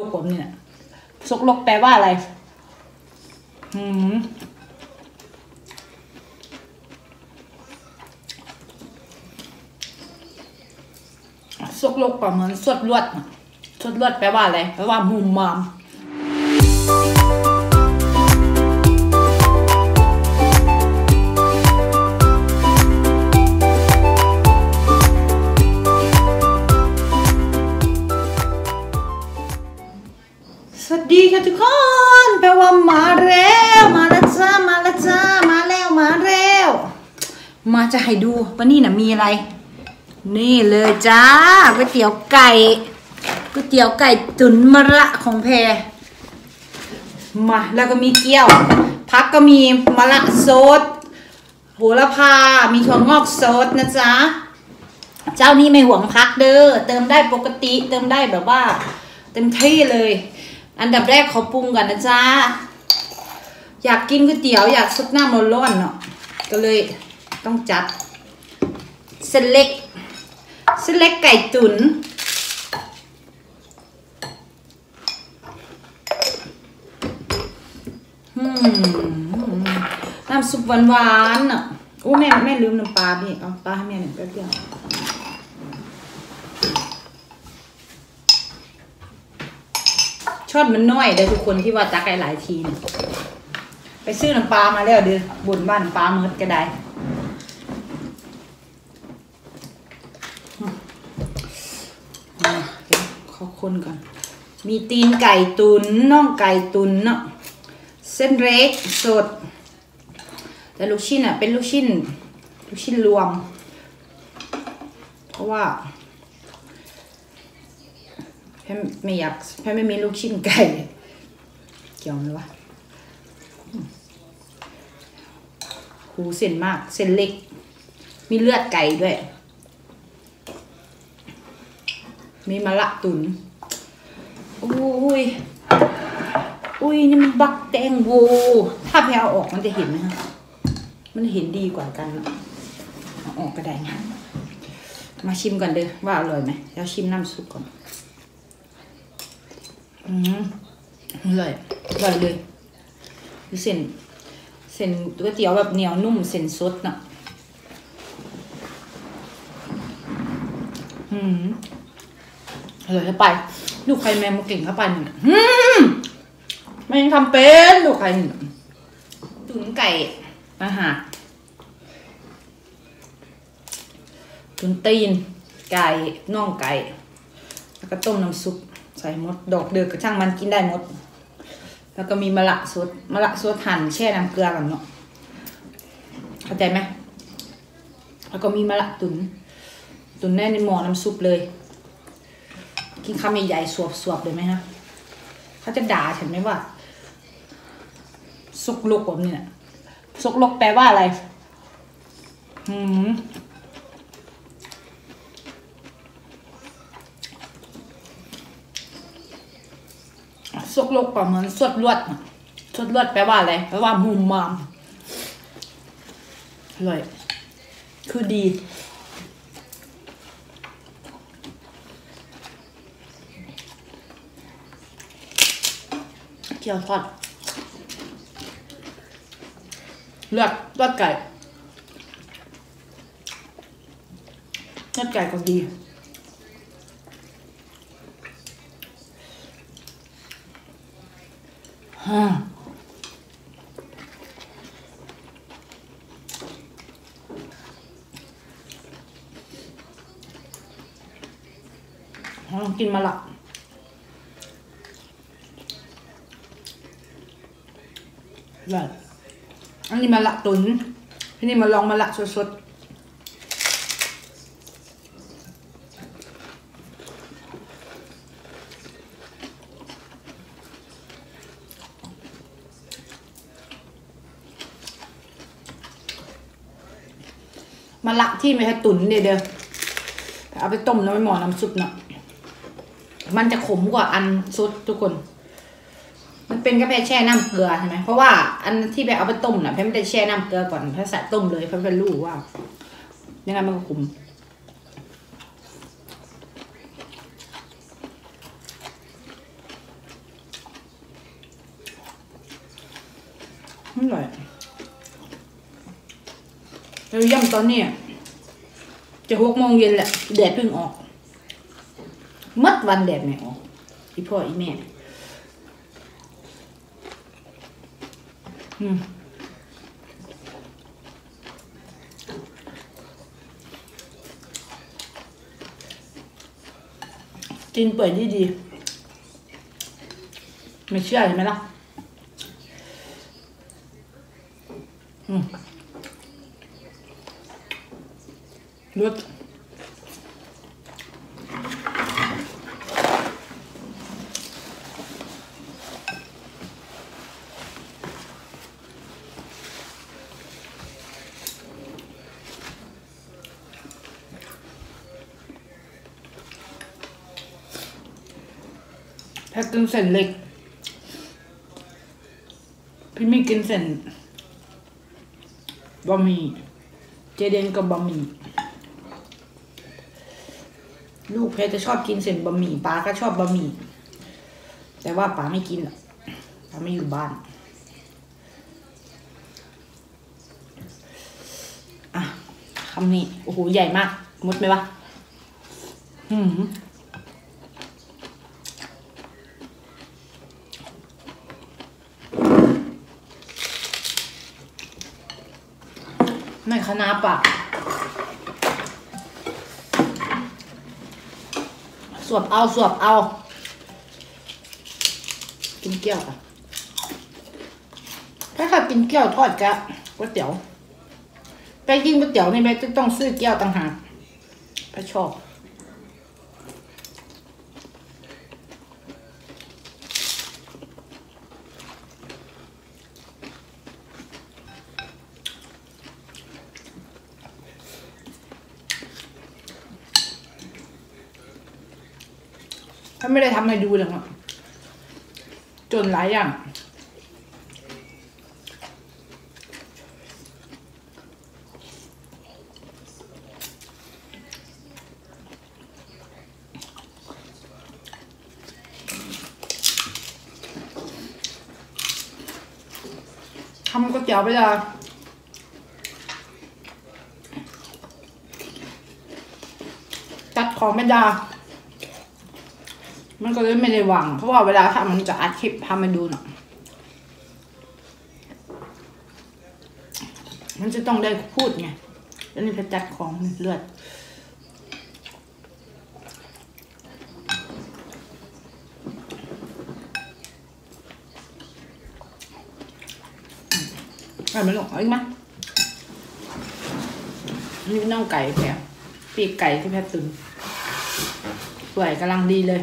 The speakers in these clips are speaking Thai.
ลูกผมเนี่ยสกลกแปลว่าอะไรหืมสกลกก็เหมือนสดลวด สดลวดแปลว่าอะไร แปลว่ามุมมาม สวัสดีค่ะทุกคนแปลว่ามาแล้วมาแล้วจ้ามาแล้วจ้ามาแล้วมาแล้วมาจะให้ดูว่านี่นะมีอะไร นี่เลยจ้าก๋วยเตี๋ยวไก่ก๋วยเตี๋ยวไก่ตุ๋นมะระของแพรมาแล้วก็มีเกี๊ยว พักก็มีมะระสดโหระพา มีถั่วงอกสดนะจ๊ะเจ้านี่ไม่หวงพักเด้อเติมได้ปกติเติมได้แบบว่า เต็มที่เลย อันดับแรกขอปรุงก่อนนะจ๊ะ อยากกินก๋วยเตี๋ยวอยากซุปหน้ำร้อนเนาะ ก็เลยต้องจัดเส้นเล็กเส้นเล็กไก่ตุ๋นน้ำซุปหวานๆอะโอ้แม่แม่ลืมน้ำปลาพี่ เอาปลาให้แม่หนึ่งแป๊บเดียว ชอบมันน้อยได้ทุกคนที่ว่าตักไหลายทีเนี่ยไปซื้อน้ำปลามาแล้วเดือบนบ้านน้ำปลาเมิดก็ได้อืมอะเดี๋ยวขอคนก่อน มีตีนไก่ตุนน่องไก่ตุนเนาะเส้นเล็กสด แต่ลูกชิ้นอะเป็นลูกชิ้น ลูกชิ้นรวม เพราะว่า พ่ไม่อยากแพ่ไม่มีลูกชิ้นไก่เกี่ยวไหมวะหูเส้นมาก เส้นเล็ก มีเลือดไก่ด้วย มีมะละตุนอุ้ยอุ้ยนี่มันบักแตงโวถ้าแพลเอาออกมันจะเห็นไหมฮะมันเห็นดีกว่ากันเอาออกก็ได้นะมาชิมก่อนเด้อว่าอร่อยไหมแล้วชิมน้ำซุปก่อน อืมอร่อยอร่อยเลยดูเส้นเส้นก๋วยเตี๋ยวแบบเหนียวนุ่มเส้นสดน่ะอืมอร่อยเข้าไป ลูกใครแม่มาเก่งเข้าไปเนี่ยอืมไม่ยังทำเป็นลูกใครเนี่ยตุ๋นไก่อาหารตุ๋นตีน ไก่น่องไก่ แล้วก็ต้มน้ำซุป ใส่หมด ดอกเดือกกระช่างมันกินได้หมด แล้วก็มีมะละสดมะละสดหั่นแช่น้ำเกลือก่อนเนาะเข้าใจไหมแล้วก็มีมะละตุนตุนแน่ในหม้อน้ำซุปเลย กินคำใหญ่ๆสวบๆเลยไหมฮะเขาจะด่าฉันไหมว่าซุกลกแบบนี้น่ะซุกลกแปลว่าอะไร อืม สวกลกก็เหมือนสวดลวดสวดลวดแปลว่าอะไรแปลว่ามุมมามอร่อยคือดี เกี๊ยวทอดเลือดเลือดไก่เลือดไก่ก็ดี ฮ่า ลองกินมาละแบบอันนี้มาละตุนที่นี้มาลองมาละสดๆ ที่ไม่ให้ตุ๋นเนี่ยเด้อเอาไปต้มแล้วไปหมอน้ำซุปเนาะมันจะขมกว่าอันซุปทุกคน มันเป็นกาแฟแช่น้ำเกลือใช่ไหมเพราะว่าอันที่ไปเอาไปต้มน่ะแพไม่ได้แช่น้ำเกลือก่อนแพใส่ต้มเลยแพเป็นรู้ว่ายังไงมันก็ขมอร่อยเราย่ำตอนนี้ จะหกโมงเย็นแหละแดดเพิ่งออกมัดวันแดดไม่ออกอีพ่ออีแม่อืมกินเปิดดีดีไม่เชื่อเห็นไหมล่ะ อืม รสถ้ากินเส้นเล็กพี่ไม่กินเส้นบะหมี่เจเดนกับบะหมี่ลูก เพชรจะชอบกินเส้นบะหมี่ป้าก็ชอบบะหมี่แต่ว่าป้าไม่กินป้าไม่อยู่บ้านอะคำนี้โอ้โหใหญ่มาก มุดไหมวะอืมไม่คณะปะส วบเอาสวบเอากินเกี๊ยวค่ะถ้าใครกินเกี๊ยวทอดกะก๋วยเตี๋ยวไปกินก๋วยเตี๋ยวนี่แม่จะต้องซื้อเกี๊ยวต่างหากไปชอบ ไม่ได้ทำให้ดูเลยอะจนหลายอย่าง ทำก๋วยเตี๋ยวไปเลยตัดของไม่ได้ มันก็เลยไม่ได้หวัง เพราะว่าเวลาทำมันจะอัดคลิปทำมาดูหน่อยมันจะต้องได้พูดไงแล้วนี่ไปจัดของเลือดอะมันลงเอาอีกไหมยนี่น่องไก่แพรปีกไก่ที่แพรตึงสวยกำลังดีเลย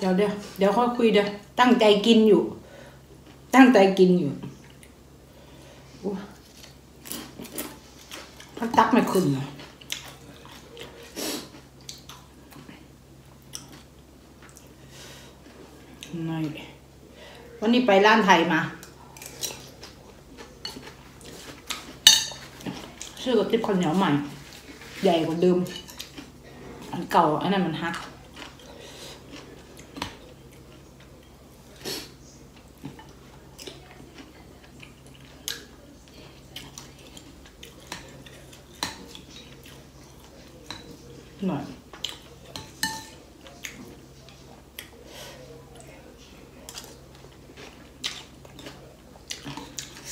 เดี๋ยวเดี๋ยวเดี๋ยวค่อยคุยเดี๋ยวตั้งใจกินอยู่ ตั้งใจกินอยู่พักตักไม่ขึ้นเลยนี่วันนี้ไปร้านไทยมาซื้อกับติ๊บข้าวเหนียวใหม่ ใหญ่กว่าเดิม อันเก่าอันนั้นมันฮัก หน่อย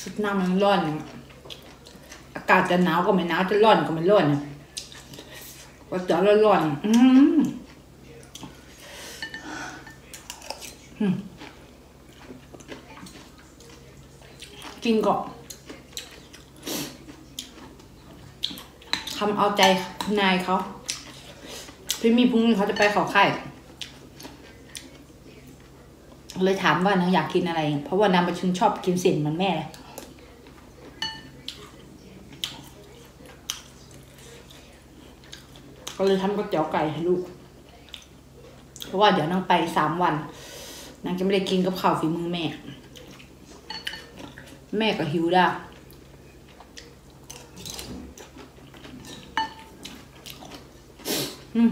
สุดน้ำมันร้อนอากาศจะหนาวก็ไม่หนาวจะร้อนก็ไม่ร้อนเนี่ยก็จะร้อนร้อนๆอืมอืมกินก่อนทำเอาใจนายเขา พี่มีพรุ่งนี้เขาจะไปเขาไข่เลยถามว่านางอยากกินอะไร เพราะว่านางประชุมชอบกินเส้นมันแม่เลยก็เลยทำก๋วยเตี๋ยวไก่ให้ลูก เพราะว่าเดี๋ยวนางไปสามวัน นางจะไม่ได้กินกับข้าวฝีมือแม่ แม่ก็หิวได้ อืม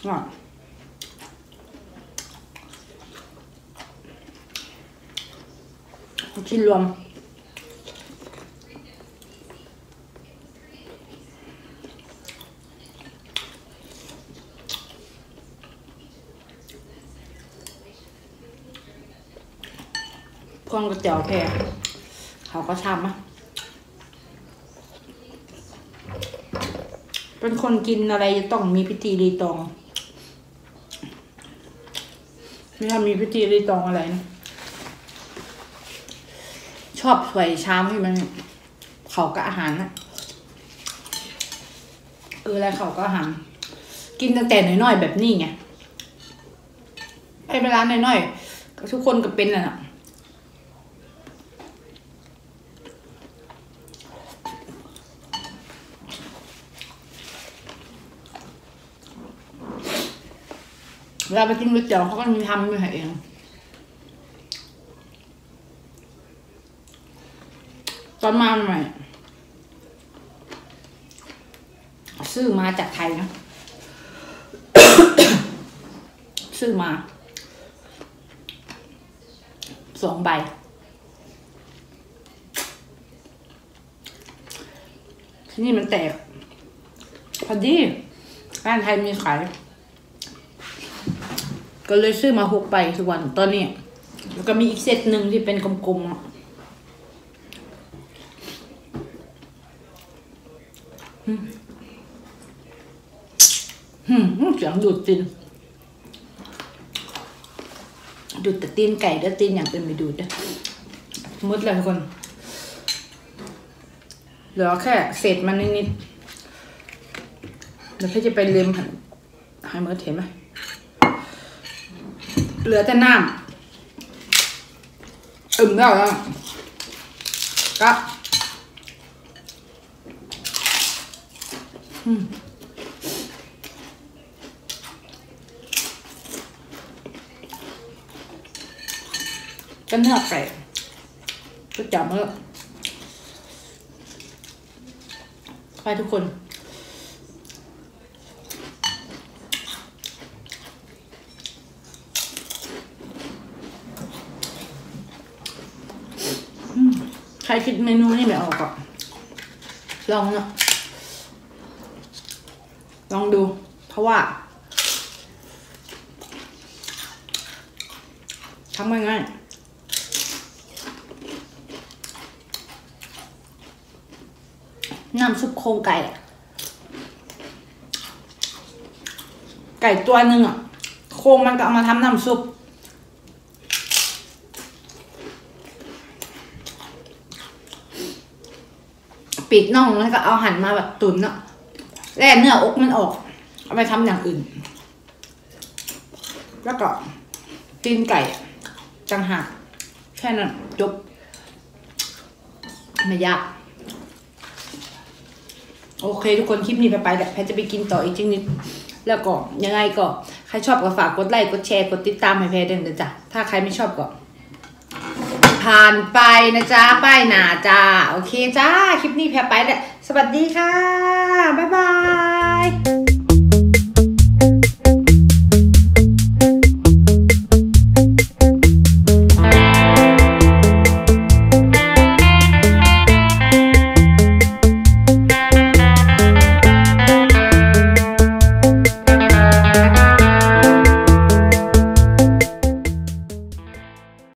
อร่อยชิ้นรวมพวงก๋วยเตี๋ยวแพรเขาก็ทำอะ เป็นคนกินอะไรจะต้องมีพิธีรีตอง ไม่ทำมีพิธีรีตองอะไรนะชอบใส่ชามให้มันเขาก็อาหารนะเอออะไรเขาก็อาหาร กินตั้งแต่น้อยๆแบบนี้ไงไอเวลาน้อยๆทุกคนก็เป็นน่ะนะ เวลาไปกินก๋วยเตี๋ยวเขาก็มีทำอยู่ให้เองตอนมาใหม่ซื้อมาจากไทยนะซื้อมาสองใบ ที่นี่มันแตก พอดีร้านไทยมีขาย ก็เลยซื้อมาหกใบทุกวันตอนนี้ แล้วก็มีอีกเซตหนึ่งที่เป็นกลมๆอะอืมอืมเสียงดูดตีนดูดแต่ตีนไก่แล้วตีนอย่างอื่นไม่ดูดนะหมดเลยทุกคน เหลือแค่เศษมันนิดๆแล้วแค่จะไปเล็มหันให้เมื่อเห็นไหม เหลือแต่น้ำอึมแล้วแล้วก็อืมก็เนื้อไก่ก็จับมาแล้วไปทุกคน ใครคิดเมนูนี่ไม่ออกก็ลองเนาะลองดู เพราะว่าทำง่ายๆน้ำซุปโครงไก่ ไก่ตัวหนึ่งอะ โครงมันก็เอามาทำน้ำซุป ปีกน่องแล้วก็เอาหั่นมาแบบตุ๋นอะแล่เนื้ออกมันออก เอาไปทำอย่างอื่น แล้วก็ตีนไก่จังหากแค่นั้นจบไม่ยาก โอเค ทุกคนคลิปนี้ไปไปแหละแพทจะไปกินต่ออีกจริงนิดแล้วก็ยังไงก็ ใครชอบก็ฝากกดไลค์กดแชร์กดติดตามให้แพทด้วยนะจ๊ะถ้าใครไม่ชอบก็ ผ่านไปนะจ๊ะป้ายหนาจ้าโอเคจ้าคลิปนี้แพ้ไปแล้วสวัสดีค่ะ บ๊ายบาย